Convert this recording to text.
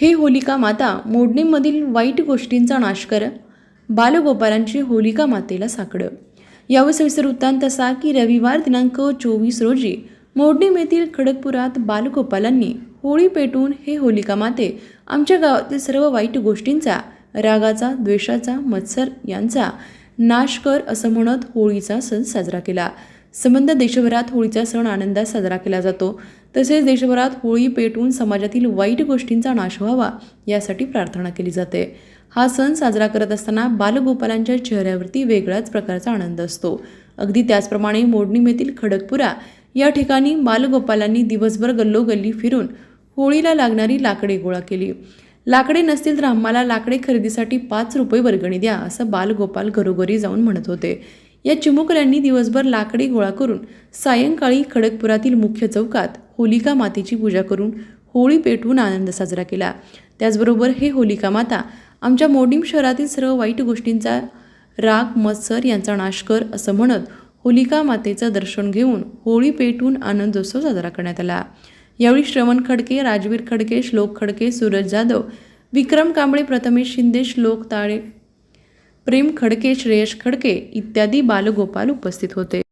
हे होलिका माता मोडणीमधील वाईट गोष्टींचा नाश कर. बालगोपालांची होलिका मातेला साकडं. यावर सविस्तर वृत्तांत असा की रविवार दिनांक चोवीस रोजी मोडणीम येथील खडकपुरात बालगोपालांनी होळी पेटून हे होलिका माते आमच्या गावातील सर्व वाईट गोष्टींचा रागाचा द्वेषाचा मत्सर यांचा नाश कर असं म्हणत होळीचा सण साजरा केला. संबंध देशभरात होळीचा सण आनंदात साजरा केला जातो. तसेच देशभरात होळी पेटवून समाजातील वाईट गोष्टींचा नाश व्हावा यासाठी प्रार्थना केली जाते. हा सण साजरा करत असताना बालगोपालांच्या चेहऱ्यावरती वेगळ्याच प्रकारचा आनंद असतो. अगदी त्याचप्रमाणे मोडणीमेतील खडकपुरा या ठिकाणी बालगोपालांनी दिवसभर गल्लोगल्ली फिरून होळीला लागणारी लाकडे गोळा केली. लाकडे नसतील तर आम्हाला लाकडे खरेदीसाठी पाच रुपये वर्गणी द्या असं बालगोपाल घरोघरी जाऊन म्हणत होते. या चिमुकल्यांनी दिवसभर लाकडी गोळा करून सायंकाळी खडकपुरातील मुख्य चौकात होलिका मातेची पूजा करून होळी पेटवून आनंद साजरा केला. त्याचबरोबर हे होलिका माता आमच्या मोडीम शहरातील सर्व वाईट गोष्टींचा राग मत्सर यांचा नाश कर असं म्हणत होलिका मातेचं दर्शन घेऊन होळी पेटून आनंदोत्सव साजरा करण्यात आला. यावेळी श्रवण खडके राजवीर खडके श्लोक खडके सूरज जाधव विक्रम कांबळे प्रथमेश शिंदे श्लोक ताळे प्रेम खडके श्रेयश खडके इत्यादी बालगोपाल उपस्थित होते.